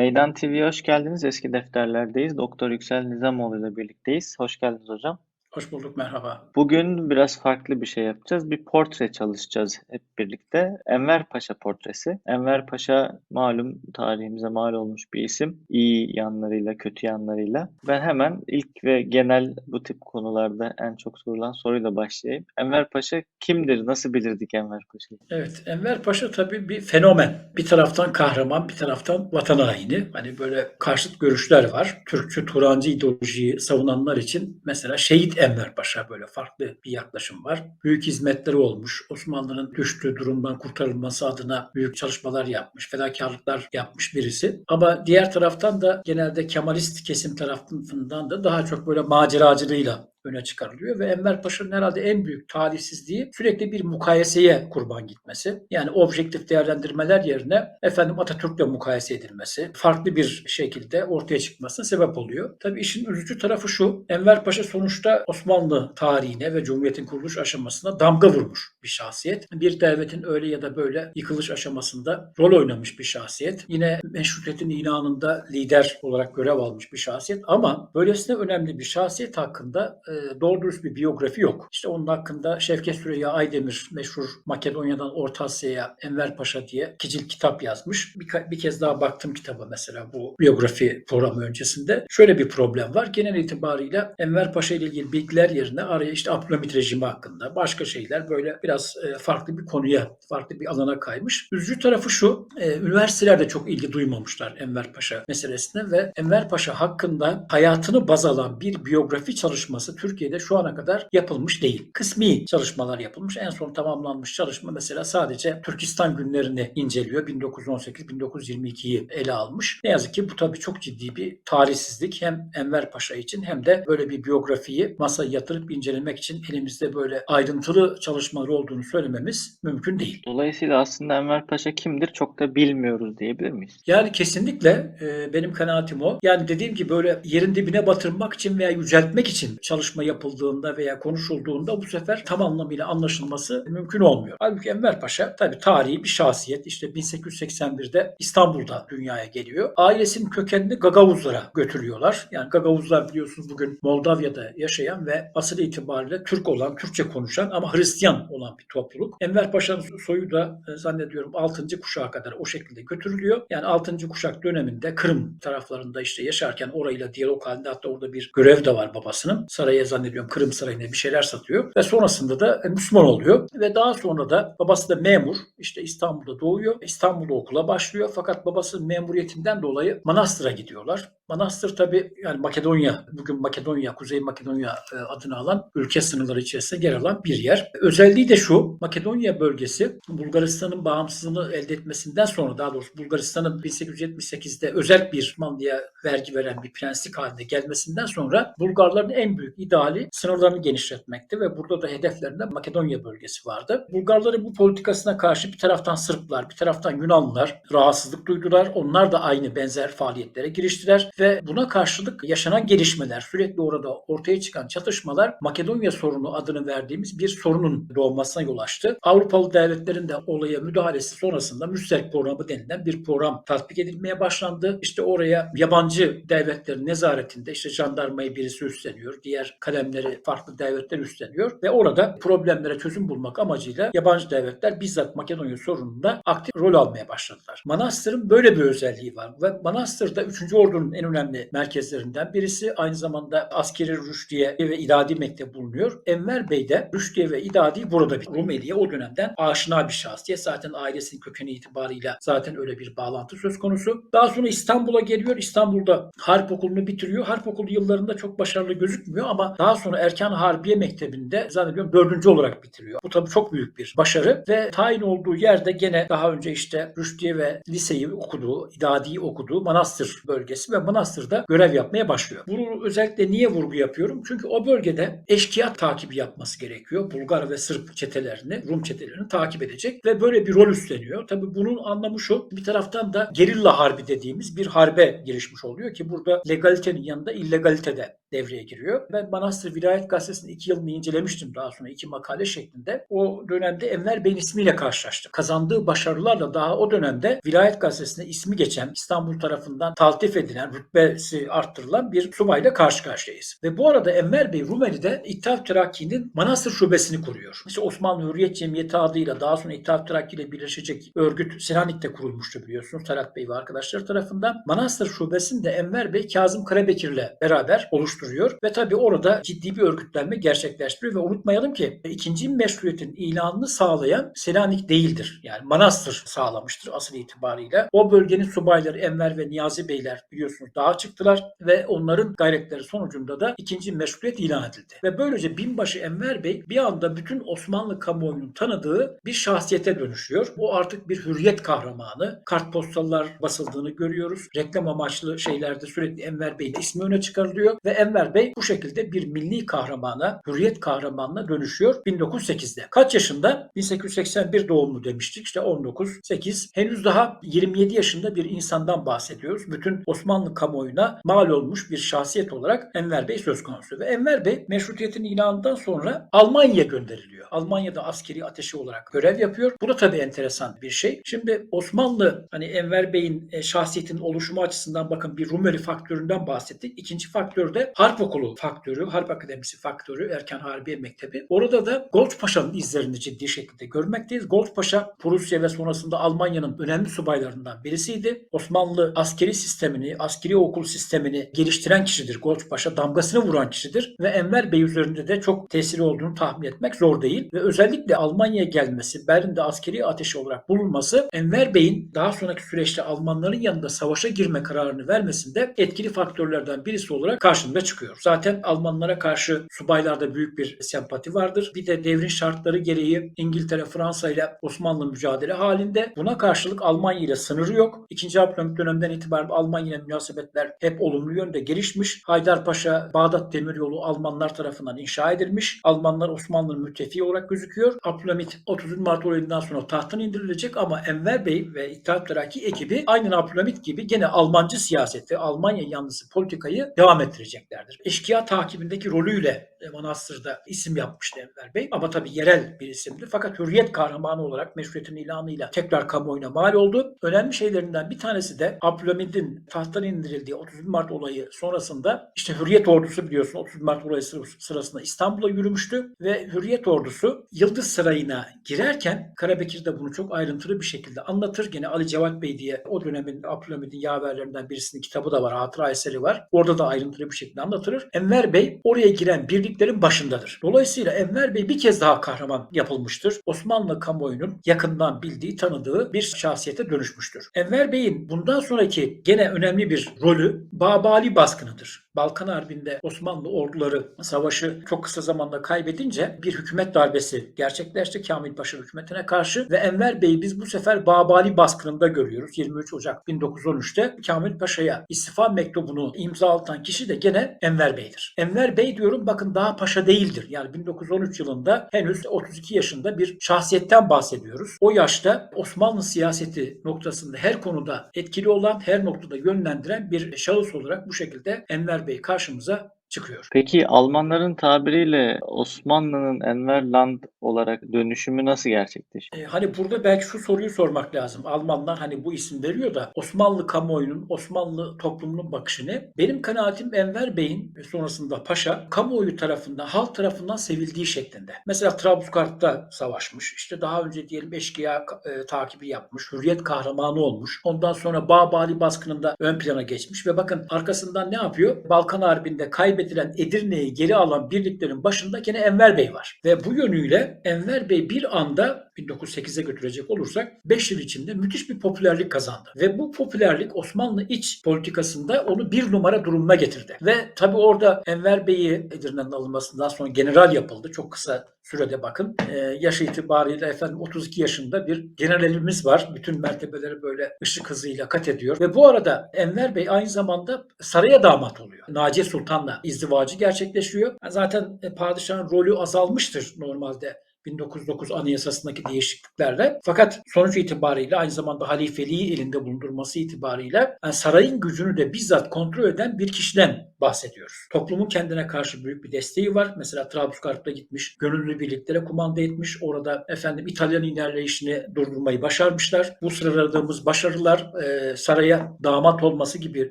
Meydan TV'ye hoş geldiniz. Eski defterlerdeyiz. Doktor Yüksel Nizamoğlu ile birlikteyiz. Hoş geldiniz hocam. Hoş bulduk, merhaba. Bugün biraz farklı bir şey yapacağız. Bir portre çalışacağız hep birlikte. Enver Paşa portresi. Enver Paşa malum tarihimize mal olmuş bir isim. İyi yanlarıyla, kötü yanlarıyla. Ben hemen ilk ve genel bu tip konularda en çok sorulan soruyla başlayayım. Enver Paşa kimdir? Nasıl bilirdik Enver Paşa'yı? Evet, Enver Paşa tabii bir fenomen. Bir taraftan kahraman, bir taraftan vatan haini. Hani böyle karşıt görüşler var. Türkçü, Turancı ideolojiyi savunanlar için mesela şehit Enver Paşa böyle farklı bir yaklaşım var. Büyük hizmetleri olmuş. Osmanlı'nın düştüğü durumdan kurtarılması adına büyük çalışmalar yapmış, fedakarlıklar yapmış birisi. Ama diğer taraftan da genelde Kemalist kesim tarafından da daha çok böyle maceracılığıyla öne çıkarılıyor ve Enver Paşa'nın herhalde en büyük talihsizliği sürekli bir mukayeseye kurban gitmesi. Yani objektif değerlendirmeler yerine efendim Atatürk'le mukayese edilmesi, farklı bir şekilde ortaya çıkmasına sebep oluyor. Tabii işin üzücü tarafı şu. Enver Paşa sonuçta Osmanlı tarihine ve Cumhuriyet'in kuruluş aşamasına damga vurmuş bir şahsiyet. Bir devletin öyle ya da böyle yıkılış aşamasında rol oynamış bir şahsiyet. Yine meşrutiyetin ilanında lider olarak görev almış bir şahsiyet ama böylesine önemli bir şahsiyet hakkında e, doğru dürüst bir biyografi yok. İşte onun hakkında Şevket Süreyya Aydemir meşhur Makedonya'dan Orta Asya'ya Enver Paşa diye iki cilt kitap yazmış. Bir, bir kez daha baktım kitaba mesela bu biyografi programı öncesinde. Şöyle bir problem var. Genel itibariyle Enver Paşa ile ilgili bilgiler yerine araya işte Abdülhamit rejimi hakkında başka şeyler böyle biraz e, farklı bir konuya, farklı bir alana kaymış. Üzücü tarafı şu, e, üniversiteler de çok ilgi duymamışlar Enver Paşa meselesine ve Enver Paşa hakkında hayatını baz alan bir biyografi çalışması Türkiye'de şu ana kadar yapılmış değil. Kısmi çalışmalar yapılmış. En son tamamlanmış çalışma mesela sadece Türkistan günlerini inceliyor. 1918-1922'yi ele almış. Ne yazık ki bu tabii çok ciddi bir tarihsizlik. Hem Enver Paşa için hem de böyle bir biyografiyi masaya yatırıp incelemek için elimizde böyle ayrıntılı çalışmalar olduğunu söylememiz mümkün değil. Dolayısıyla aslında Enver Paşa kimdir çok da bilmiyoruz diyebilir miyiz? Yani kesinlikle e, benim kanaatim o. Yani dediğim gibi böyle yerin dibine batırmak için veya yüceltmek için çalışma yapıldığında veya konuşulduğunda bu sefer tam anlamıyla anlaşılması mümkün olmuyor. Halbuki Enver Paşa tabii tarihi bir şahsiyet. İşte 1881'de İstanbul'da dünyaya geliyor. Ailesinin kökenini Gagavuzlara götürüyorlar. Yani Gagavuzlar biliyorsunuz bugün Moldavya'da yaşayan ve asıl itibariyle Türk olan, Türkçe konuşan ama Hristiyan olan bir topluluk. Enver Paşa'nın soyu da e, zannediyorum 6. kuşağa kadar o şekilde götürülüyor. Yani 6. kuşak döneminde Kırım taraflarında işte yaşarken orayla diyalog halinde hatta orada bir görev de var babasının. Saraya zannediyorum Kırım Sarayı'na bir şeyler satıyor ve sonrasında da e, Müslüman oluyor ve daha sonra da babası da memur işte İstanbul'da doğuyor. İstanbul'da okula başlıyor fakat babası memuriyetinden dolayı Manastır'a gidiyorlar. Manastır tabi yani Makedonya, bugün Makedonya, Kuzey Makedonya e, adını alan ülke sınırları içerisinde yer alan bir yer. Özelliği de şu, Makedonya bölgesi Bulgaristan'ın bağımsızlığını elde etmesinden sonra daha doğrusu Bulgaristan'ın 1878'de özel bir Osmanlı'ya vergi veren bir prenslik haline gelmesinden sonra Bulgarların en büyük ideali sınırlarını genişletmekti ve burada da hedeflerinde Makedonya bölgesi vardı. Bulgarların bu politikasına karşı bir taraftan Sırplar, bir taraftan Yunanlılar rahatsızlık duydular. Onlar da aynı benzer faaliyetlere giriştiler ve buna karşılık yaşanan gelişmeler, sürekli orada ortaya çıkan çatışmalar Makedonya sorunu adını verdiğimiz bir sorunun doğmasına yol açtı. Avrupalı devletlerin de olaya müdahalesi sonrasında Müsterk programı denilen bir program tatbik edilmeye başlandı. İşte oraya yabancı devletlerin nezaretinde işte jandarmayı birisi üstleniyor, diğer kalemleri farklı devletler üstleniyor ve orada problemlere çözüm bulmak amacıyla yabancı devletler bizzat Makedonya sorununda aktif rol almaya başladılar. Manastır'ın böyle bir özelliği var ve Manastır'da 3. Ordu'nun en önemli merkezlerinden birisi. Aynı zamanda askeri rüştiye ve idadi mektep bulunuyor. Enver Bey de rüştiye ve idadi burada bir Rumeli'ye o dönemden aşina bir şahsiyet. Zaten ailesinin kökeni itibarıyla zaten öyle bir bağlantı söz konusu. Daha sonra İstanbul'a geliyor. İstanbul'da harp okulunu bitiriyor. Harp okulu yıllarında çok başarılı gözükmüyor ama daha sonra Erkan Harbiye Mektebi'nde zannediyorum dördüncü olarak bitiriyor. Bu tabii çok büyük bir başarı ve tayin olduğu yerde gene daha önce işte Rüşdiye ve liseyi okuduğu, idadiyi okuduğu Manastır bölgesi ve Manastır Manastır'da görev yapmaya başlıyor. Bunu özellikle niye vurgu yapıyorum? Çünkü o bölgede eşkıya takibi yapması gerekiyor. Bulgar ve Sırp çetelerini, Rum çetelerini takip edecek ve böyle bir rol üstleniyor. Tabii bunun anlamı şu. Bir taraftan da gerilla harbi dediğimiz bir harbe girişmiş oluyor ki burada legalitenin yanında illegalite de devreye giriyor. Ben Manastır Vilayet Gazetesi'nin iki yılını incelemiştim daha sonra iki makale şeklinde. O dönemde Enver Bey'in ismiyle karşılaştım. Kazandığı başarılarla daha o dönemde Vilayet Gazetesi'nde ismi geçen İstanbul tarafından taltif edilen, rütbesi arttırılan bir subayla karşı karşıyayız. Ve bu arada Enver Bey Rumeli'de İttihat Terakki'nin Manastır Şubesini kuruyor. İşte Osmanlı Hürriyet Cemiyeti adıyla daha sonra İttihat Terakki ile birleşecek örgüt Selanik'te kurulmuştu biliyorsunuz Talat Bey ve arkadaşları tarafından. Manastır Şubesi'ni de Enver Bey Kazım Karabekir'le beraber oluşturuyor ve tabii orada ciddi bir örgütlenme gerçekleştiriyor ve unutmayalım ki ikinci meşruiyetin ilanını sağlayan Selanik değildir. Yani Manastır sağlamıştır asıl itibariyle. O bölgenin subayları Enver ve Niyazi Beyler biliyorsunuz dağa çıktılar ve onların gayretleri sonucunda da ikinci meşruiyet ilan edildi. Ve böylece binbaşı Enver Bey bir anda bütün Osmanlı kamuoyunun tanıdığı bir şahsiyete dönüşüyor. O artık bir hürriyet kahramanı. Kartpostallar basıldığını görüyoruz. Reklam amaçlı şeylerde sürekli Enver Bey'in ismi öne çıkarılıyor ve Enver Bey bu şekilde bir milli kahramana, hürriyet kahramanına dönüşüyor 1908'de. Kaç yaşında? 1881 doğumlu demiştik. İşte 19, 8. Henüz daha 27 yaşında bir insandan bahsediyoruz. Bütün Osmanlı kamuoyuna mal olmuş bir şahsiyet olarak Enver Bey söz konusu. Ve Enver Bey meşrutiyetin ilanından sonra Almanya'ya gönderiliyor. Almanya'da askeri ateşi olarak görev yapıyor. Bu da tabii enteresan bir şey. Şimdi Osmanlı hani Enver Bey'in e, şahsiyetinin oluşumu açısından bakın bir Rumeli faktöründen bahsettik. İkinci faktör de Harp Okulu faktörü, Harp Akademisi faktörü, Erken Harbiye Mektebi. Orada da Gold Paşa'nın izlerini ciddi şekilde görmekteyiz. Gold Paşa Prusya ve sonrasında Almanya'nın önemli subaylarından birisiydi. Osmanlı askeri sistemini, askeri okul sistemini geliştiren kişidir. Gold Paşa damgasını vuran kişidir ve Enver Bey üzerinde de çok tesiri olduğunu tahmin etmek zor değil. Ve özellikle Almanya'ya gelmesi, Berlin'de askeri ateşi olarak bulunması Enver Bey'in daha sonraki süreçte Almanların yanında savaşa girme kararını vermesinde etkili faktörlerden birisi olarak karşımıza çıkıyor. Zaten Almanlara karşı subaylarda büyük bir sempati vardır. Bir de devrin şartları gereği İngiltere, Fransa ile Osmanlı mücadele halinde. Buna karşılık Almanya ile sınırı yok. İkinci Abdülhamit döneminden itibaren Almanya ile münasebetler hep olumlu yönde gelişmiş. Haydarpaşa Bağdat Demiryolu Almanlar tarafından inşa edilmiş. Almanlar Osmanlı'nın müttefiği olarak gözüküyor. Abdülhamit 30 Mart olayından sonra tahttan indirilecek ama Enver Bey ve İttihat Terakki ekibi aynı Abdülhamit gibi gene Almancı siyaseti, Almanya yanlısı politikayı devam ettireceklerdir. Eşkıya takibindeki rolüyle Manastır'da isim yapmıştı Enver Bey. Ama tabii yerel bir isimdi. Fakat hürriyet kahramanı olarak meşruiyetin ilanıyla tekrar kamuoyuna mal oldu. Önemli şeylerinden bir tanesi de Abdülhamid'in tahttan indirildiği 30 Mart olayı sonrasında işte Hürriyet Ordusu biliyorsun 30 Mart olayı sırasında İstanbul'a yürümüştü ve Hürriyet Ordusu Yıldız Sarayı'na girerken Karabekir de bunu çok ayrıntılı bir şekilde anlatır. Gene Ali Cevat Bey diye o dönemin Abdülhamid'in yaverlerinden birisinin kitabı da var, hatıra eseri var. Orada da ayrıntılı bir şekilde anlatılır. Enver Bey oraya giren birliklerin başındadır. Dolayısıyla Enver Bey bir kez daha kahraman yapılmıştır. Osmanlı kamuoyunun yakından bildiği, tanıdığı bir şahsiyete dönüşmüştür. Enver Bey'in bundan sonraki gene önemli bir rolü Babali baskınıdır. Balkan Harbi'nde Osmanlı orduları savaşı çok kısa zamanda kaybedince bir hükümet darbesi gerçekleşti Kamil Paşa hükümetine karşı ve Enver Bey'i biz bu sefer Babali baskınında görüyoruz. 23 Ocak 1913'te Kamil Paşa'ya istifa mektubunu imza atan kişi de gene Enver Bey'dir. Enver Bey diyorum bakın daha paşa değildir. Yani 1913 yılında henüz 32 yaşında bir şahsiyetten bahsediyoruz. O yaşta Osmanlı siyaseti noktasında her konuda etkili olan, her noktada yönlendiren bir şahıs olarak bu şekilde Enver Bey karşımıza çıkıyor. Peki Almanların tabiriyle Osmanlı'nın Enverland olarak dönüşümü nasıl gerçekleşiyor? E, hani burada belki şu soruyu sormak lazım. Almanlar hani bu isim veriyor da Osmanlı kamuoyunun, Osmanlı toplumunun bakışı ne? Benim kanaatim Enver Bey'in sonrasında Paşa kamuoyu tarafından, halk tarafından sevildiği şeklinde. Mesela Trablusgarp'ta savaşmış. İşte daha önce diyelim eşkıya e, takibi yapmış. Hürriyet kahramanı olmuş. Ondan sonra Bağbali baskınında ön plana geçmiş ve bakın arkasından ne yapıyor? Balkan Harbi'nde kaybedilen Edirne'yi geri alan birliklerin başında gene Enver Bey var. Ve bu yönüyle Enver Bey bir anda 1908'e götürecek olursak 5 yıl içinde müthiş bir popülerlik kazandı. Ve bu popülerlik Osmanlı iç politikasında onu bir numara durumuna getirdi. Ve tabi orada Enver Bey'i Edirne'nin alınmasından sonra general yapıldı. Çok kısa sürede bakın. Ee, yaş itibariyle efendim 32 yaşında bir generalimiz var. Bütün mertebeleri böyle ışık hızıyla kat ediyor. Ve bu arada Enver Bey aynı zamanda saraya damat oluyor. Naciye Sultan'la izdivacı gerçekleşiyor. Zaten e, padişahın rolü azalmıştır normalde 1909 Anayasası'ndaki değişikliklerle. Fakat sonuç itibariyle aynı zamanda halifeliği elinde bulundurması itibariyle yani sarayın gücünü de bizzat kontrol eden bir kişiden bahsediyoruz. Toplumun kendine karşı büyük bir desteği var. Mesela Trablusgarp'ta gitmiş, gönüllü birliklere kumanda etmiş. Orada efendim İtalyan ilerleyişini durdurmayı başarmışlar. Bu sıraladığımız başarılar e, saraya damat olması gibi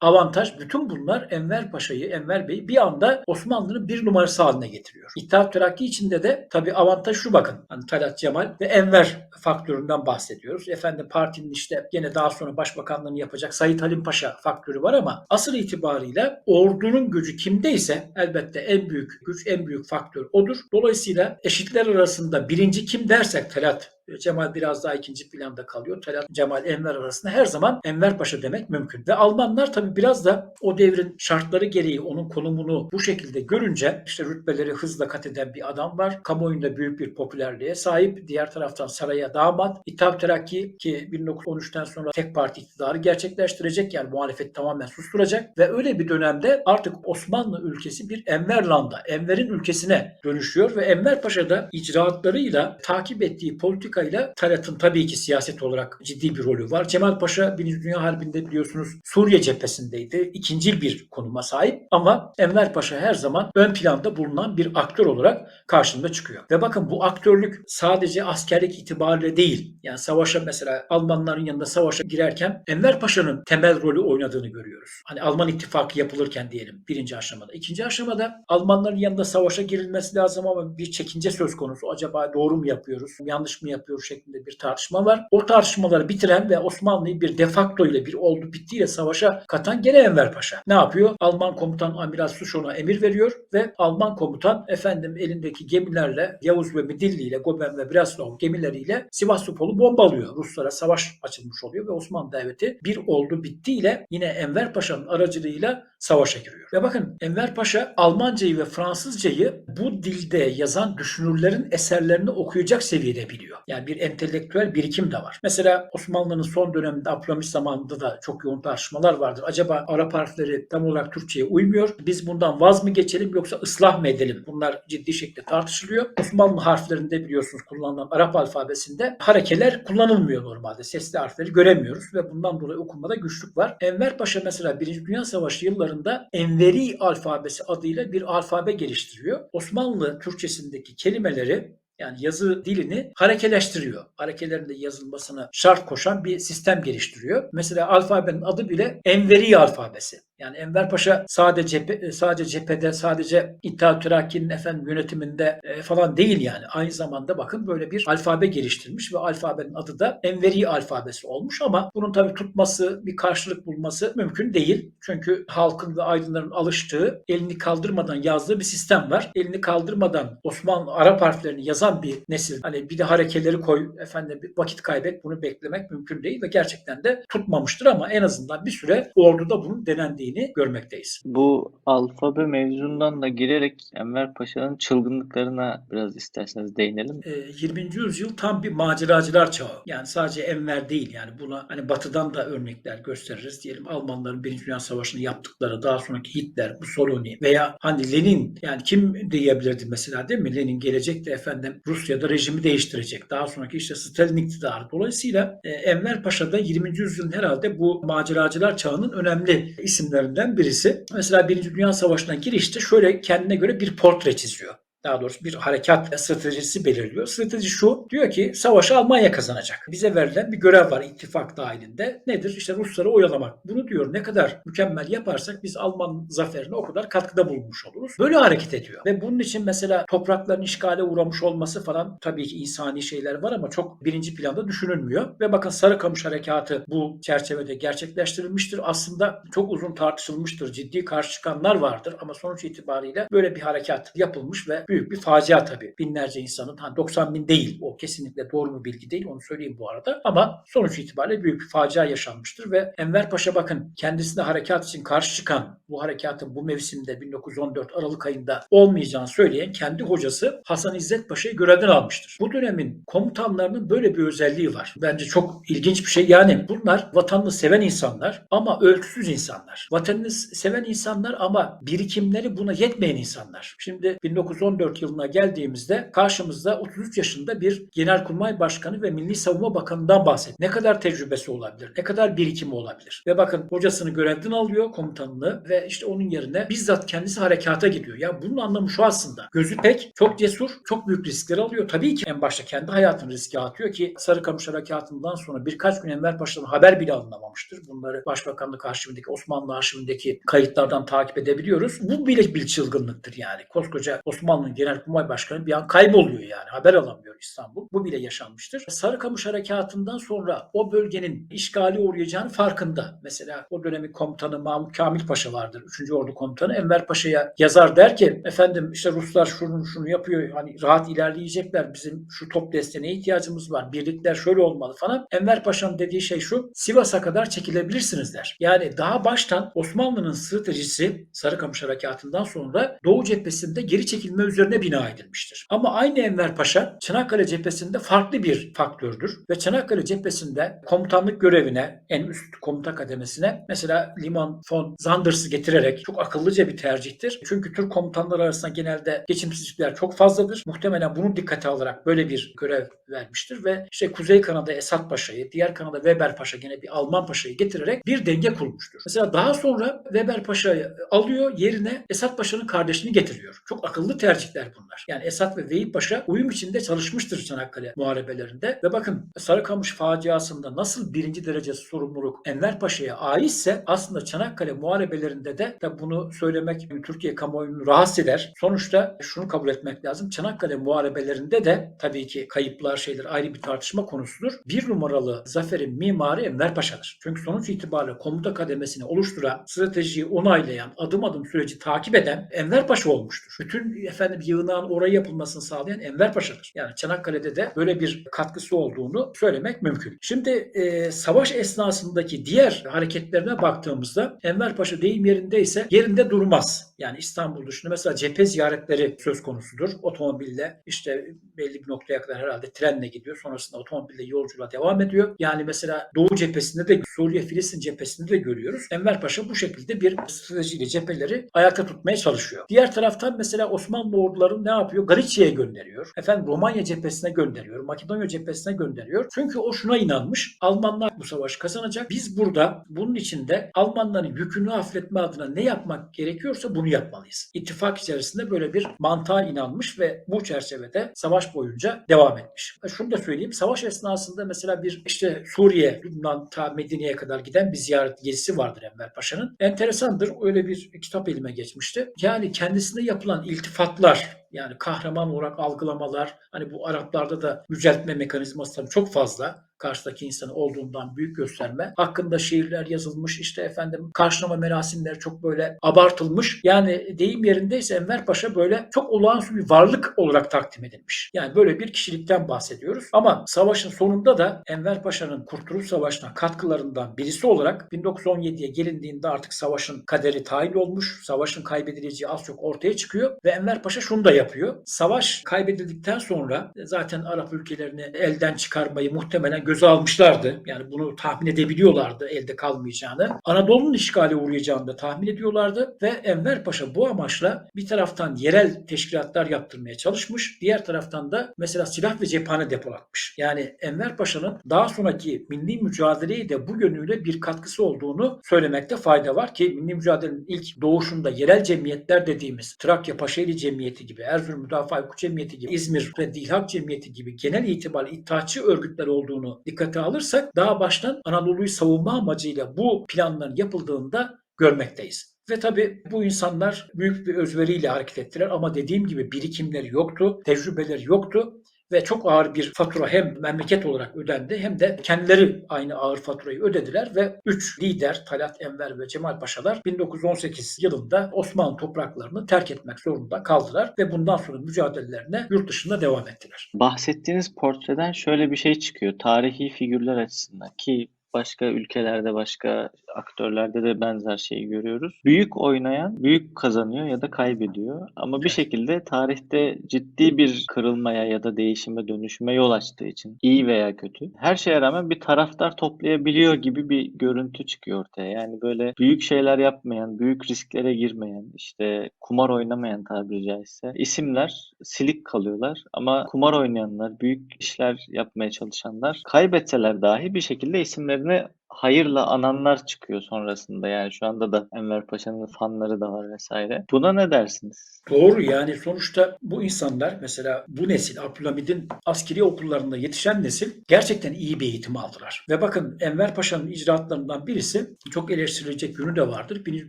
avantaj. Bütün bunlar Enver Paşa'yı, Enver Bey'i bir anda Osmanlı'nın bir numarası haline getiriyor. İttihat Terakki içinde de tabii avantaj şu bakın. Hani Talat Cemal ve Enver faktöründen bahsediyoruz. Efendim partinin işte gene daha sonra başbakanlığını yapacak Said Halim Paşa faktörü var ama asıl itibariyle ordunun gücü kimdeyse elbette en büyük güç, en büyük faktör odur. Dolayısıyla eşitler arasında birinci kim dersek Talat Cemal biraz daha ikinci planda kalıyor. Talat Cemal Enver arasında her zaman Enver Paşa demek mümkün. Ve Almanlar tabii biraz da o devrin şartları gereği onun konumunu bu şekilde görünce işte rütbeleri hızla kat eden bir adam var. Kamuoyunda büyük bir popülerliğe sahip. Diğer taraftan saraya damat. İttihat Terakki ki 1913'ten sonra tek parti iktidarı gerçekleştirecek. Yani muhalefet tamamen susturacak. Ve öyle bir dönemde artık Osmanlı ülkesi bir Enverland'a, Enver'in ülkesine dönüşüyor ve Enver Paşa da icraatlarıyla takip ettiği politika politikayla Talat'ın tabii ki siyaset olarak ciddi bir rolü var. Cemal Paşa Birinci Dünya Harbi'nde biliyorsunuz Suriye cephesindeydi. İkincil bir konuma sahip ama Enver Paşa her zaman ön planda bulunan bir aktör olarak karşımda çıkıyor. Ve bakın bu aktörlük sadece askerlik itibariyle değil. Yani savaşa mesela Almanların yanında savaşa girerken Enver Paşa'nın temel rolü oynadığını görüyoruz. Hani Alman ittifakı yapılırken diyelim birinci aşamada. İkinci aşamada Almanların yanında savaşa girilmesi lazım ama bir çekince söz konusu. Acaba doğru mu yapıyoruz, yanlış mı yapıyoruz şeklinde bir tartışma var. O tartışmaları bitiren ve Osmanlı'yı bir defakto ile bir oldu bittiyle savaşa katan gene Enver Paşa. Ne yapıyor? Alman komutan Amiral Sushon'a emir veriyor ve Alman komutan efendim elindeki gemilerle Yavuz ve Midilli ile Goben ve Breslov gemileriyle Sivastopol'u bombalıyor. Ruslara savaş açılmış oluyor ve Osmanlı Devleti bir oldu bittiyle yine Enver Paşa'nın aracılığıyla savaşa giriyor. Ve bakın Enver Paşa Almancayı ve Fransızcayı bu dilde yazan düşünürlerin eserlerini okuyacak seviyede biliyor. Yani bir entelektüel birikim de var. Mesela Osmanlı'nın son döneminde Abdülhamit zamanında da çok yoğun tartışmalar vardır. Acaba Arap harfleri tam olarak Türkçe'ye uymuyor. Biz bundan vaz mı geçelim yoksa ıslah mı edelim? Bunlar ciddi şekilde tartışılıyor. Osmanlı harflerinde biliyorsunuz kullanılan Arap alfabesinde harekeler kullanılmıyor normalde. Sesli harfleri göremiyoruz ve bundan dolayı okumada güçlük var. Enver Paşa mesela Birinci Dünya Savaşı yıllarında Enveri alfabesi adıyla bir alfabe geliştiriyor. Osmanlı Türkçesindeki kelimeleri yani yazı dilini harekeleştiriyor. Harekelerinde yazılmasına şart koşan bir sistem geliştiriyor. Mesela alfabenin adı bile Enveri alfabesi. Yani Enver Paşa sadece cephe, sadece cephede, sadece İttihat Terakki'nin efendim yönetiminde e, falan değil yani. Aynı zamanda bakın böyle bir alfabe geliştirmiş ve alfabenin adı da Enveri alfabesi olmuş ama bunun tabii tutması, bir karşılık bulması mümkün değil. Çünkü halkın ve aydınların alıştığı, elini kaldırmadan yazdığı bir sistem var. Elini kaldırmadan Osmanlı Arap harflerini yazan bir nesil. Hani bir de harekeleri koy, efendim bir vakit kaybet bunu beklemek mümkün değil ve gerçekten de tutmamıştır ama en azından bir süre orduda bunun denendiği görmekteyiz. Bu alfabe mevzundan da girerek Enver Paşa'nın çılgınlıklarına biraz isterseniz değinelim. E, 20. yüzyıl tam bir maceracılar çağı. Yani sadece Enver değil yani buna hani batıdan da örnekler gösteririz. Diyelim Almanların Birinci Dünya Savaşı'nı yaptıkları daha sonraki Hitler, Mussolini veya hani Lenin yani kim diyebilirdi mesela değil mi? Lenin gelecek de efendim Rusya'da rejimi değiştirecek. Daha sonraki işte Stalin iktidarı. Dolayısıyla e, Enver Paşa da 20. yüzyılın herhalde bu maceracılar çağının önemli isimleri isimlerinden birisi. Mesela Birinci Dünya Savaşı'na girişte şöyle kendine göre bir portre çiziyor daha doğrusu bir harekat stratejisi belirliyor. Strateji şu, diyor ki savaşı Almanya kazanacak. Bize verilen bir görev var ittifak dahilinde. Nedir? İşte Rusları oyalamak. Bunu diyor ne kadar mükemmel yaparsak biz Alman zaferine o kadar katkıda bulunmuş oluruz. Böyle hareket ediyor. Ve bunun için mesela toprakların işgale uğramış olması falan tabii ki insani şeyler var ama çok birinci planda düşünülmüyor. Ve bakın Sarıkamış Harekatı bu çerçevede gerçekleştirilmiştir. Aslında çok uzun tartışılmıştır. Ciddi karşı çıkanlar vardır ama sonuç itibariyle böyle bir harekat yapılmış ve büyük bir facia tabii. Binlerce insanın, hani 90 bin değil o kesinlikle doğru bir bilgi değil onu söyleyeyim bu arada. Ama sonuç itibariyle büyük bir facia yaşanmıştır ve Enver Paşa bakın kendisine harekat için karşı çıkan bu harekatın bu mevsimde 1914 Aralık ayında olmayacağını söyleyen kendi hocası Hasan İzzet Paşa'yı görevden almıştır. Bu dönemin komutanlarının böyle bir özelliği var. Bence çok ilginç bir şey. Yani bunlar vatanını seven insanlar ama ölçüsüz insanlar. Vatanını seven insanlar ama birikimleri buna yetmeyen insanlar. Şimdi 1914 yılına geldiğimizde karşımızda 33 yaşında bir Genelkurmay Başkanı ve Milli Savunma Bakanı'ndan bahsediyor. Ne kadar tecrübesi olabilir? Ne kadar birikimi olabilir? Ve bakın hocasını görevden alıyor komutanını ve işte onun yerine bizzat kendisi harekata gidiyor. Ya bunun anlamı şu aslında. Gözü pek, çok cesur, çok büyük riskler alıyor. Tabii ki en başta kendi hayatını riske atıyor ki Sarıkamış Harekatı'ndan sonra birkaç gün Enver Paşa'dan haber bile alınamamıştır. Bunları Başbakanlık arşivindeki, Osmanlı arşivindeki kayıtlardan takip edebiliyoruz. Bu bile bir çılgınlıktır yani. Koskoca Osmanlı'nın Genelkurmay Başkanı bir an kayboluyor yani. Haber alamıyor İstanbul. Bu bile yaşanmıştır. Sarıkamış Harekatı'ndan sonra o bölgenin işgali uğrayacağını farkında. Mesela o dönemin komutanı Mahmut Kamil Paşa vardır. 3. Ordu komutanı. Enver Paşa'ya yazar der ki efendim işte Ruslar şunu şunu yapıyor. Hani rahat ilerleyecekler. Bizim şu top desteğine ihtiyacımız var. Birlikler şöyle olmalı falan. Enver Paşa'nın dediği şey şu. Sivas'a kadar çekilebilirsiniz der. Yani daha baştan Osmanlı'nın stratejisi Sarıkamış Harekatı'ndan sonra Doğu cephesinde geri çekilme üzerine bina edilmiştir. Ama aynı Enver Paşa Çanakkale cephesinde farklı bir faktördür. Ve Çanakkale cephesinde komutanlık görevine, en üst komuta kademesine mesela Liman von Zanders'ı getirerek çok akıllıca bir tercihtir. Çünkü Türk komutanlar arasında genelde geçimsizlikler çok fazladır. Muhtemelen bunu dikkate alarak böyle bir görev vermiştir ve işte Kuzey Kanada Esat Paşa'yı, diğer kanada Weber Paşa gene bir Alman Paşa'yı getirerek bir denge kurmuştur. Mesela daha sonra Weber Paşa'yı alıyor yerine Esat Paşa'nın kardeşini getiriyor. Çok akıllı tercihler bunlar. Yani Esat ve Vehip Paşa uyum içinde çalışmıştır Çanakkale muharebelerinde ve bakın Sarıkamış faciasında nasıl birinci derece sorumluluk Enver Paşa'ya aitse aslında Çanakkale muharebelerinde de tabi bunu söylemek Türkiye kamuoyunu rahatsız eder. Sonuçta şunu kabul etmek lazım. Çanakkale muharebelerinde de tabii ki kayıplar şeyler ayrı bir tartışma konusudur. Bir numaralı zaferin mimarı Enver Paşa'dır. Çünkü sonuç itibariyle komuta kademesini oluşturan, stratejiyi onaylayan, adım adım süreci takip eden Enver Paşa olmuştur. Bütün efendim yığınağın oraya yapılmasını sağlayan Enver Paşa'dır. Yani Çanakkale'de de böyle bir katkısı olduğunu söylemek mümkün. Şimdi e, savaş esnasındaki diğer hareketlerine baktığımızda Enver Paşa deyim yerindeyse yerinde durmaz. Yani İstanbul dışında mesela cephe ziyaretleri söz konusudur. Otomobille işte belli bir noktaya kadar herhalde trenle gidiyor. Sonrasında otomobille yolculuğa devam ediyor. Yani mesela Doğu cephesinde de Suriye Filistin cephesinde de görüyoruz. Enver Paşa bu şekilde bir stratejiyle cepheleri ayakta tutmaya çalışıyor. Diğer taraftan mesela Osmanlı orduları ne yapıyor? Galicia'ya gönderiyor. Efendim Romanya cephesine gönderiyor. Makedonya cephesine gönderiyor. Çünkü o şuna inanmış. Almanlar bu savaşı kazanacak. Biz burada bunun içinde Almanların yükünü hafifletme adına ne yapmak gerekiyorsa bunu yapmalıyız. İttifak içerisinde böyle bir mantığa inanmış ve bu çerçevede savaş boyunca devam etmiş. Şunu da söyleyeyim. Savaş esnasında mesela bir işte Suriye, Lübnan ta Medine'ye kadar giden bir ziyaret gezisi vardır Enver Paşa'nın. Enteresandır. Öyle bir kitap elime geçmişti. Yani kendisine yapılan iltifatlar yani kahraman olarak algılamalar hani bu Araplarda da yüceltme mekanizması tabii çok fazla karşıdaki insanı olduğundan büyük gösterme. Hakkında şiirler yazılmış işte efendim karşılama merasimleri çok böyle abartılmış. Yani deyim yerindeyse Enver Paşa böyle çok olağanüstü bir varlık olarak takdim edilmiş. Yani böyle bir kişilikten bahsediyoruz. Ama savaşın sonunda da Enver Paşa'nın Kurtuluş Savaşı'na katkılarından birisi olarak 1917'ye gelindiğinde artık savaşın kaderi tayin olmuş. Savaşın kaybedileceği az çok ortaya çıkıyor ve Enver Paşa şunu da yapıyor. Savaş kaybedildikten sonra zaten Arap ülkelerini elden çıkarmayı muhtemelen göze almışlardı. Yani bunu tahmin edebiliyorlardı elde kalmayacağını. Anadolu'nun işgale uğrayacağını da tahmin ediyorlardı ve Enver Paşa bu amaçla bir taraftan yerel teşkilatlar yaptırmaya çalışmış. Diğer taraftan da mesela silah ve cephane depolatmış. Yani Enver Paşa'nın daha sonraki milli mücadeleye de bu yönüyle bir katkısı olduğunu söylemekte fayda var ki milli mücadelenin ilk doğuşunda yerel cemiyetler dediğimiz Trakya Paşaeli Cemiyeti gibi, Erzurum Müdafaa Hukuk Cemiyeti gibi, İzmir Reddi İlhak Cemiyeti gibi genel itibariyle iddiaçı örgütler olduğunu dikkate alırsak daha baştan Anadolu'yu savunma amacıyla bu planların yapıldığında görmekteyiz. Ve tabii bu insanlar büyük bir özveriyle hareket ettiler ama dediğim gibi birikimleri yoktu, tecrübeleri yoktu Ve çok ağır bir fatura hem memleket olarak ödendi hem de kendileri aynı ağır faturayı ödediler ve 3 lider Talat Enver ve Cemal Paşalar 1918 yılında Osmanlı topraklarını terk etmek zorunda kaldılar ve bundan sonra mücadelelerine yurt dışında devam ettiler. Bahsettiğiniz portreden şöyle bir şey çıkıyor. Tarihi figürler açısından ki başka ülkelerde, başka aktörlerde de benzer şeyi görüyoruz. Büyük oynayan büyük kazanıyor ya da kaybediyor. Ama bir şekilde tarihte ciddi bir kırılmaya ya da değişime, dönüşüme yol açtığı için iyi veya kötü. Her şeye rağmen bir taraftar toplayabiliyor gibi bir görüntü çıkıyor ortaya. Yani böyle büyük şeyler yapmayan, büyük risklere girmeyen, işte kumar oynamayan tabiri caizse isimler silik kalıyorlar. Ama kumar oynayanlar, büyük işler yapmaya çalışanlar kaybetseler dahi bir şekilde Isn't it? Hayırla ananlar çıkıyor sonrasında. Yani şu anda da Enver Paşa'nın fanları da var vesaire. Buna ne dersiniz? Doğru yani sonuçta bu insanlar mesela bu nesil Abdülhamid'in askeri okullarında yetişen nesil gerçekten iyi bir eğitim aldılar. Ve bakın Enver Paşa'nın icraatlarından birisi çok eleştirilecek yönü de vardır. Birinci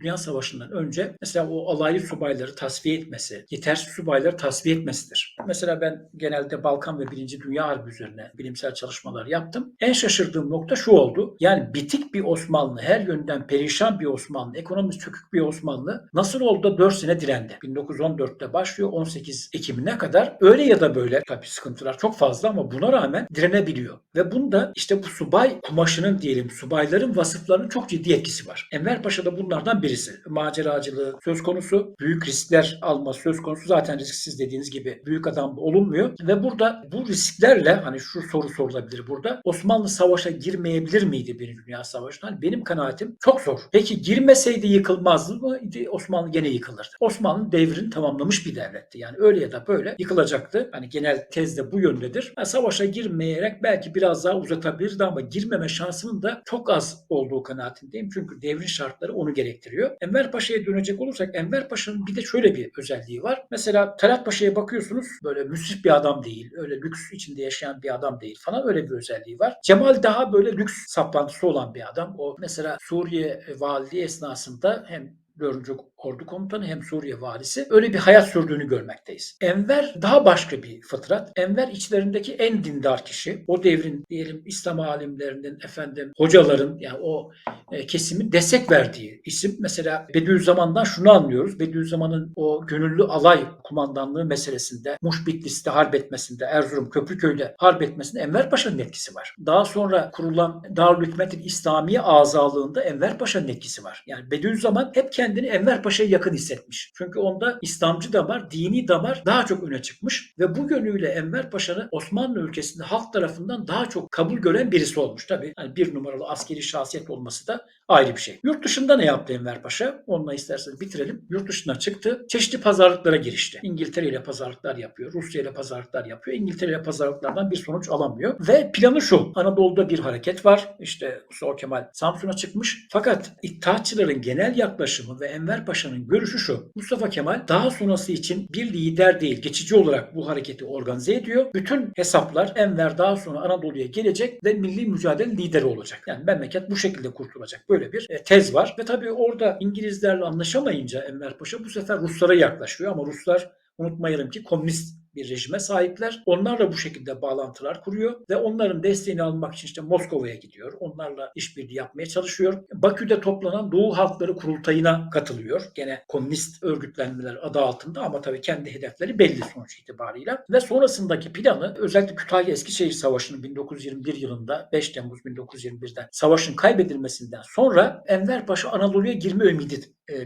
Dünya Savaşı'ndan önce mesela o alaylı subayları tasfiye etmesi, yetersiz subayları tasfiye etmesidir. Mesela ben genelde Balkan ve Birinci Dünya Harbi üzerine bilimsel çalışmalar yaptım. En şaşırdığım nokta şu oldu. Yani bitik bir Osmanlı, her yönden perişan bir Osmanlı, ekonomisi çökük bir Osmanlı nasıl oldu da 4 sene direndi? 1914'te başlıyor 18 Ekim'ine kadar öyle ya da böyle tabii sıkıntılar çok fazla ama buna rağmen direnebiliyor. Ve bunda işte bu subay kumaşının diyelim subayların vasıflarının çok ciddi etkisi var. Enver Paşa da bunlardan birisi. Maceracılığı söz konusu, büyük riskler alma söz konusu zaten risksiz dediğiniz gibi büyük adam olunmuyor. Ve burada bu risklerle hani şu soru sorulabilir burada. Osmanlı savaşa girmeyebilir miydi Birinci Dünya Savaşı'ndan? Hani benim kanaatim çok zor. Peki girmeseydi yıkılmazdı mı? Osmanlı gene yıkılırdı. Osmanlı devrini tamamlamış bir devletti. Yani öyle ya da böyle yıkılacaktı. Hani genel tez de bu yöndedir. Ha, savaşa girmeyerek belki biraz daha uzatabilirdi ama girmeme şansının da çok az olduğu kanaatindeyim. Çünkü devrin şartları onu gerektiriyor. Enver Paşa'ya dönecek olursak Enver Paşa'nın bir de şöyle bir özelliği var. Mesela Talat Paşa'ya bakıyorsunuz böyle müsrif bir adam değil. Öyle lüks içinde yaşayan bir adam değil falan öyle bir özelliği var. Cemal daha böyle lüks saplantısı olan bir adam. O mesela Suriye valiliği esnasında hem 4. Ordu Komutanı hem Suriye valisi öyle bir hayat sürdüğünü görmekteyiz. Enver daha başka bir fıtrat. Enver içlerindeki en dindar kişi. O devrin diyelim İslam alimlerinin efendim hocaların yani o e, kesimin destek verdiği isim. Mesela Bediüzzaman'dan şunu anlıyoruz. Bediüzzaman'ın o gönüllü alay kumandanlığı meselesinde Muş Bitlis'te harp etmesinde, Erzurum Köprüköy'de harp etmesinde Enver Paşa'nın etkisi var. Daha sonra kurulan Darülhükümet-i İslamiye azalığında Enver Paşa'nın etkisi var. Yani Bediüzzaman hep kendini Enver Paşa'ya yakın hissetmiş. Çünkü onda İslamcı damar, dini damar daha çok öne çıkmış ve bu yönüyle Enver Paşa'nın Osmanlı ülkesinde halk tarafından daha çok kabul gören birisi olmuş. Tabii yani bir numaralı askeri şahsiyet olması da ayrı bir şey. Yurt dışında ne yaptı Enver Paşa? Onunla isterseniz bitirelim. Yurt dışına çıktı. Çeşitli pazarlıklara girişti. İngiltere ile pazarlıklar yapıyor. Rusya ile pazarlıklar yapıyor. İngiltere ile pazarlıklardan bir sonuç alamıyor. Ve planı şu. Anadolu'da bir hareket var. İşte Mustafa Kemal Samsun'a çıkmış. Fakat İttihatçıların genel yaklaşımı ve Enver Paşa'nın görüşü şu. Mustafa Kemal daha sonrası için bir lider değil, geçici olarak bu hareketi organize ediyor. Bütün hesaplar Enver daha sonra Anadolu'ya gelecek ve milli mücadele lideri olacak. Yani memleket bu şekilde kurtulacak. Böyle bir e, tez var. Ve tabii orada İngilizlerle anlaşamayınca Enver Paşa bu sefer Ruslara yaklaşıyor ama Ruslar unutmayalım ki komünist bir rejime sahipler. Onlarla bu şekilde bağlantılar kuruyor ve onların desteğini almak için işte Moskova'ya gidiyor. Onlarla işbirliği yapmaya çalışıyor. Bakü'de toplanan Doğu Halkları Kurultayı'na katılıyor. Gene komünist örgütlenmeler adı altında ama tabii kendi hedefleri belli sonuç itibariyle. Ve sonrasındaki planı özellikle Kütahya Eskişehir Savaşı'nın 1921 yılında 5 Temmuz 1921'den savaşın kaybedilmesinden sonra Enver Paşa Anadolu'ya girme ümidi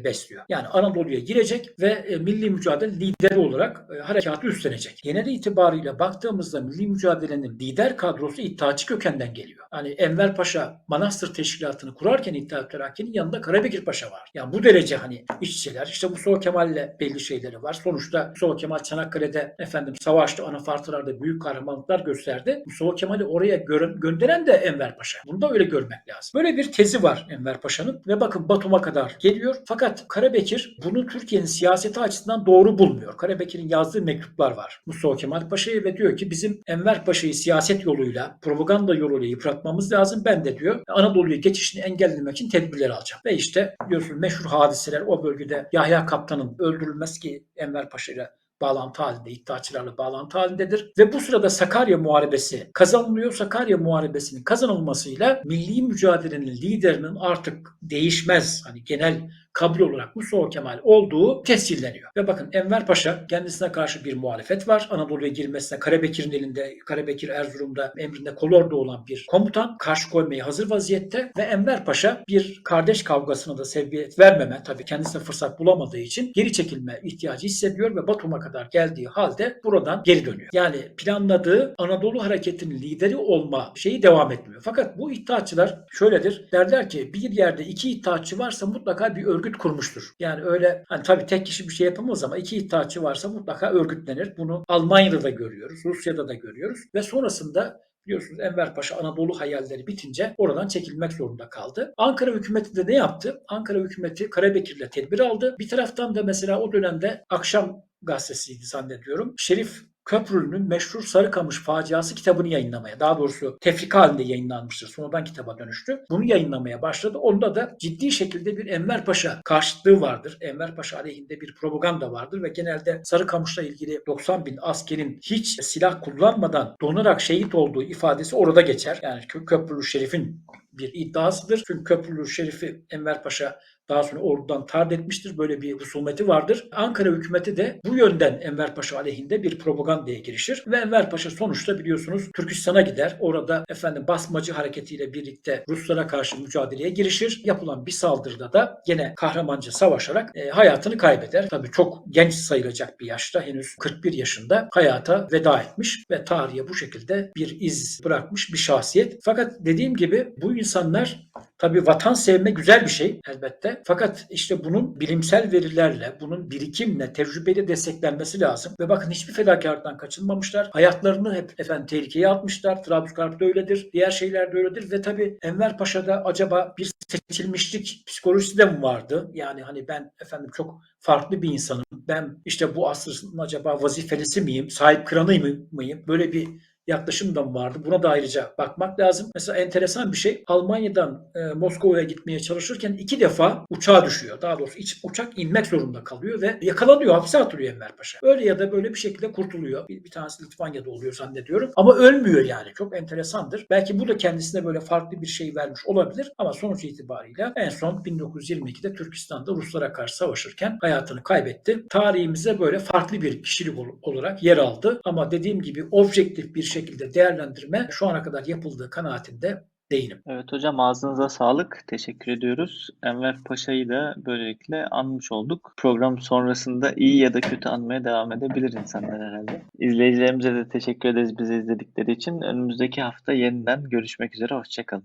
besliyor. Yani Anadolu'ya girecek ve e, milli mücadele lideri olarak e, harekatı üstlenecek. Genel itibariyle baktığımızda milli mücadelenin lider kadrosu İttihatçı kökenden geliyor. Hani Enver Paşa Manastır Teşkilatı'nı kurarken İttihat Terakki'nin yanında Karabekir Paşa var. Yani bu derece hani işçiler. İşte Mustafa Kemal'le belli şeyleri var. Sonuçta Mustafa Kemal Çanakkale'de efendim savaştı, anafartılarda büyük kahramanlıklar gösterdi. Mustafa Kemal'i oraya gö- gönderen de Enver Paşa. Bunu da öyle görmek lazım. Böyle bir tezi var Enver Paşa'nın ve bakın Batum'a kadar geliyor. Fakat Karabekir bunu Türkiye'nin siyaseti açısından doğru bulmuyor. Karabekir'in yazdığı mektuplar var Mustafa Kemal Paşa'ya ve diyor ki bizim Enver Paşa'yı siyaset yoluyla, propaganda yoluyla yıpratmamız lazım. Ben de diyor Anadolu'ya geçişini engellemek için tedbirler alacağım. Ve işte biliyorsun meşhur hadiseler o bölgede Yahya Kaptan'ın öldürülmesi ki Enver Paşa ile bağlantı halinde, iddiaçılarla bağlantı halindedir. Ve bu sırada Sakarya Muharebesi kazanılıyor. Sakarya Muharebesi'nin kazanılmasıyla milli mücadelenin liderinin artık değişmez, hani genel kabul olarak Mustafa Kemal olduğu tescilleniyor. Ve bakın Enver Paşa kendisine karşı bir muhalefet var. Anadolu'ya girmesine Karabekir'in elinde, Karabekir Erzurum'da emrinde kolordu olan bir komutan karşı koymaya hazır vaziyette ve Enver Paşa bir kardeş kavgasına da sebebiyet vermeme, tabii kendisine fırsat bulamadığı için geri çekilme ihtiyacı hissediyor ve Batum'a kadar geldiği halde buradan geri dönüyor. Yani planladığı Anadolu hareketinin lideri olma şeyi devam etmiyor. Fakat bu iddiaçılar şöyledir. Derler ki bir yerde iki iddiaçı varsa mutlaka bir örgüt kurmuştur. Yani öyle hani tabii tek kişi bir şey yapamaz ama iki iddiaçı varsa mutlaka örgütlenir. Bunu Almanya'da da görüyoruz, Rusya'da da görüyoruz ve sonrasında Biliyorsunuz Enver Paşa Anadolu hayalleri bitince oradan çekilmek zorunda kaldı. Ankara hükümeti de ne yaptı? Ankara hükümeti Karabekir'le tedbir aldı. Bir taraftan da mesela o dönemde Akşam gazetesiydi zannediyorum. Şerif Köprülü'nün meşhur Sarıkamış faciası kitabını yayınlamaya, daha doğrusu tefrika halinde yayınlanmıştır. Sonradan kitaba dönüştü. Bunu yayınlamaya başladı. Onda da ciddi şekilde bir Enver Paşa karşıtlığı vardır. Enver Paşa aleyhinde bir propaganda vardır ve genelde Sarıkamış'la ilgili 90 bin askerin hiç silah kullanmadan donarak şehit olduğu ifadesi orada geçer. Yani Kö- Köprülü Şerif'in bir iddiasıdır. Çünkü Köprülü Şerif'i Enver Paşa daha sonra ordudan tard etmiştir. Böyle bir husumeti vardır. Ankara hükümeti de bu yönden Enver Paşa aleyhinde bir propagandaya girişir. Ve Enver Paşa sonuçta biliyorsunuz Türkistan'a gider. Orada efendim basmacı hareketiyle birlikte Ruslara karşı mücadeleye girişir. Yapılan bir saldırıda da gene kahramanca savaşarak e, hayatını kaybeder. Tabii çok genç sayılacak bir yaşta henüz 41 yaşında hayata veda etmiş ve tarihe bu şekilde bir iz bırakmış bir şahsiyet. Fakat dediğim gibi bu insanlar Tabii vatan sevme güzel bir şey elbette. Fakat işte bunun bilimsel verilerle, bunun birikimle, tecrübeyle desteklenmesi lazım. Ve bakın hiçbir fedakarlıktan kaçınmamışlar. Hayatlarını hep efendim tehlikeye atmışlar. Trablusgarp'ta öyledir. Diğer şeyler de öyledir. Ve tabii Enver Paşa'da acaba bir seçilmişlik psikolojisi de mi vardı? Yani hani ben efendim çok farklı bir insanım. Ben işte bu asrın acaba vazifelisi miyim? Sahip kranı mıyım? Böyle bir yaklaşım da vardı? Buna da ayrıca bakmak lazım. Mesela enteresan bir şey Almanya'dan e, Moskova'ya gitmeye çalışırken iki defa uçağa düşüyor. Daha doğrusu iç, uçak inmek zorunda kalıyor ve yakalanıyor, hapse atılıyor Enver Paşa. Öyle ya da böyle bir şekilde kurtuluyor. Bir, bir tanesi Litvanya'da oluyor zannediyorum. Ama ölmüyor yani. Çok enteresandır. Belki bu da kendisine böyle farklı bir şey vermiş olabilir ama sonuç itibariyle en son 1922'de Türkistan'da Ruslara karşı savaşırken hayatını kaybetti. Tarihimize böyle farklı bir kişilik ol- olarak yer aldı. Ama dediğim gibi objektif bir şekilde değerlendirme şu ana kadar yapıldığı kanaatinde değilim. Evet hocam ağzınıza sağlık. Teşekkür ediyoruz. Enver Paşa'yı da böylelikle anmış olduk. Program sonrasında iyi ya da kötü anmaya devam edebilir insanlar herhalde. İzleyicilerimize de teşekkür ederiz bizi izledikleri için. Önümüzdeki hafta yeniden görüşmek üzere. Hoşçakalın.